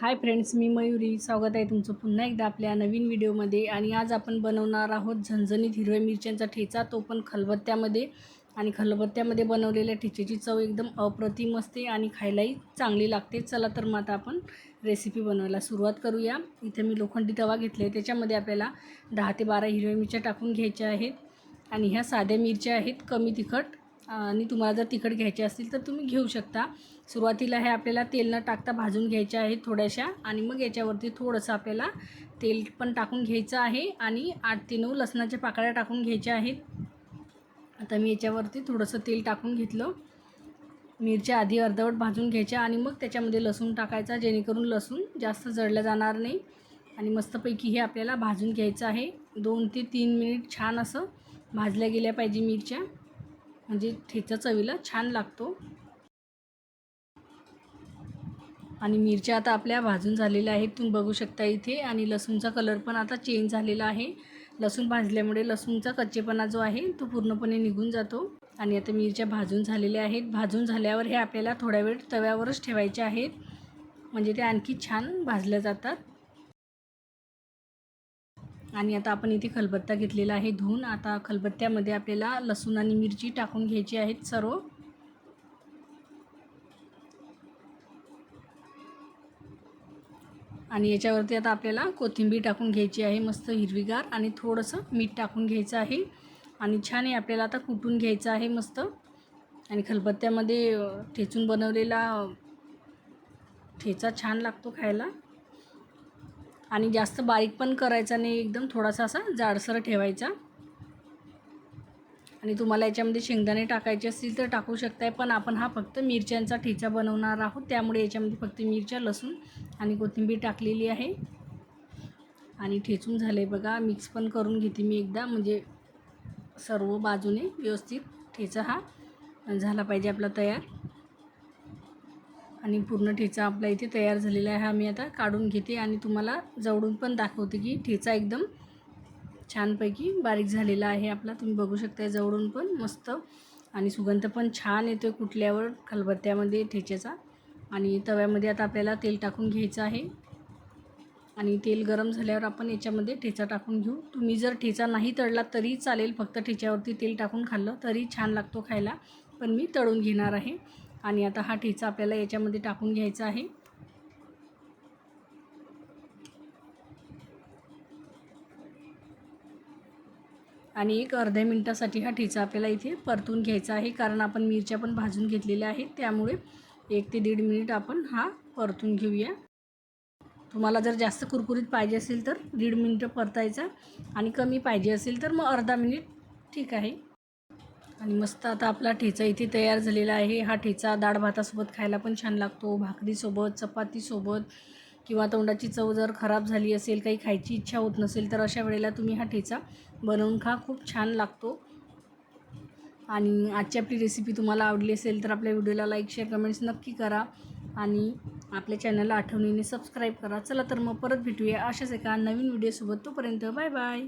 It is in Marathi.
हाय फ्रेंड्स मी मयुरी. स्वागत आहे तुमचं पुन्हा एकदा आपल्या नवीन व्हिडिओमध्ये. आणि आज आपण बनवणार आहोत झणझणीत हिरव्या मिरच्यांचा ठेचा. तो पण खलबत्त्यामध्ये. आणि खलबत्त्यामध्ये बनवलेल्या ठेचेची चव एकदम अप्रतिम असते आणि खायलाही चांगली लागते. चला तर मग आता आपण रेसिपी बनवायला सुरुवात करूया. इथे मी लोखंडी तवा घेतले त्याच्यामध्ये आपल्याला दहा ते बारा हिरव्या मिरच्या टाकून घ्यायच्या आहेत. आणि ह्या साध्या मिरच्या आहेत. कमी तिखट. आणि तुम्हाला जर तिखट घ्यायचे असतील तर तुम्ही घेऊ शकता. सुरुवातीला हे आपल्याला तेल न टाकता भाजून घ्यायच्या आहेत थोड्याशा आणि मग याच्यावरती थोडंसं आपल्याला तेल पण टाकून घ्यायचं आहे आणि आठ ते नऊ लसणाच्या पाकळ्या टाकून घ्यायच्या आहेत. आता मी याच्यावरती थोडंसं तेल टाकून घेतलं. मिरच्या आधी अर्धवट भाजून घ्यायच्या आणि मग त्याच्यामध्ये लसूण टाकायचा जेणेकरून लसूण जास्त जळलं जाणार नाही. आणि मस्तपैकी हे आपल्याला भाजून घ्यायचं आहे. दोन ते तीन मिनिट छान असं भाजल्या गेल्या पाहिजे मिरच्या. म्हणजे ठेचा चवीला छान लागतो. आणि मिरच्या आता आपल्या भाजून झालेल्या आहेत. तुम्ही बघू शकता इथे. आणि लसूणचा कलर पण आता चेंज झालेला आहे. लसूण भाजल्यामुळे लसूणचा कच्चेपणा जो आहे तो पूर्णपणे निघून जातो. आणि आता मिरच्या भाजून झालेल्या आहेत. भाजून झाल्यावर हे आपल्याला थोड्या वेळ तव्यावरच ठेवायचे आहेत. म्हणजे ते आणखी छान भाजल्या जातात. आणि आता आपण इथे खलबत्ता घेतलेला आहे धुवून. आता खलबत्त्यामध्ये आपल्याला लसूण आणि मिरची टाकून घ्यायची आहेत सर्व. आणि याच्यावरती आता आपल्याला कोथिंबीर टाकून घ्यायची आहे मस्त हिरवीगार. आणि थोडंसं मीठ टाकून घ्यायचं आहे. आणि छान हे आपल्याला आता कुटून घ्यायचं आहे मस्त. आणि खलबत्त्यामध्ये ठेचून बनवलेला ठेचा छान लागतो खायला. आणि जास्त बारीक पण करायचा नाही एकदम थोडासा असा जाडसर ठेवायचा. आणि तुम्हाला याच्यामध्ये शेंगदाणे टाकायचे असतील तर टाकू शकताय पण आपण हा फक्त मिरच्यांचा ठेचा बनवणार आहोत. त्यामुळे याच्यामध्ये फक्त मिरच्या लसूण आणि कोथिंबीर टाकलेली आहे. आणि ठेचून झाले बघा मिक्स पण करून घेते मी एकदा. म्हणजे सर्व बाजूने व्यवस्थित ठेचा हा झाला पाहिजे आपला तयार. आणि पूर्ण ठेचा आपला इथे तयार झालेला आहे. हा मी आता काढून घेते आणि तुम्हाला जवळून पण दाखवते की ठेचा एकदम छानपैकी बारीक झालेला आहे आपला. तुम्ही बघू शकता जवळून पण मस्त आणि सुगंध पण छान येतो आहे कुठल्यावर खलबत्त्यामध्ये ठेच्याचा. आणि तव्यामध्ये आता आपल्याला तेल टाकून घ्यायचं आहे. आणि तेल गरम झाल्यावर आपण याच्यामध्ये ठेचा टाकून घेऊ. तुम्ही जर ठेचा नाही तळला तरी चालेल. फक्त ठेच्यावरती तेल टाकून खाल्लं तरी छान लागतो खायला. पण मी तळून घेणार आहे. आणि आता हा ठेचा आपल्याला याच्यामध्ये टाकून घ्यायचा आहे. आणि एक अर्ध्या मिनटासाठी हा ठेचा आपल्याला इथे परतून घ्यायचा आहे कारण आपण मिरच्या पण भाजून घेतलेल्या आहेत. त्यामुळे एक ते दीड मिनिट आपण हा परतून घेऊया. तुम्हाला जर जास्त कुरकुरीत पाहिजे असेल तर दीड मिनिटं परतायचा आणि कमी पाहिजे असेल तर मग अर्धा मिनिट ठीक आहे. आणि मस्त आता आपला ठेचा इथे तयार झालेला आहे. हा ठेचा डाळ भातासोबत खायला पण छान लागतो. भाकरीसोबत चपातीसोबत किंवा तोंडाची चव जर खराब झाली असेल काही खायची इच्छा होत नसेल तर अशा वेळेला तुम्ही हा ठेचा बनवून खा. खूप छान लागतो. आणि आजची आपली रेसिपी तुम्हाला आवडली असेल तर आपल्या व्हिडिओला लाईक शेअर कमेंट्स नक्की करा. आणि आपल्या चॅनलला आठवणीने सबस्क्राईब करा. चला तर मग परत भेटूया अशाच एका नवीन व्हिडिओसोबत तोपर्यंत बाय बाय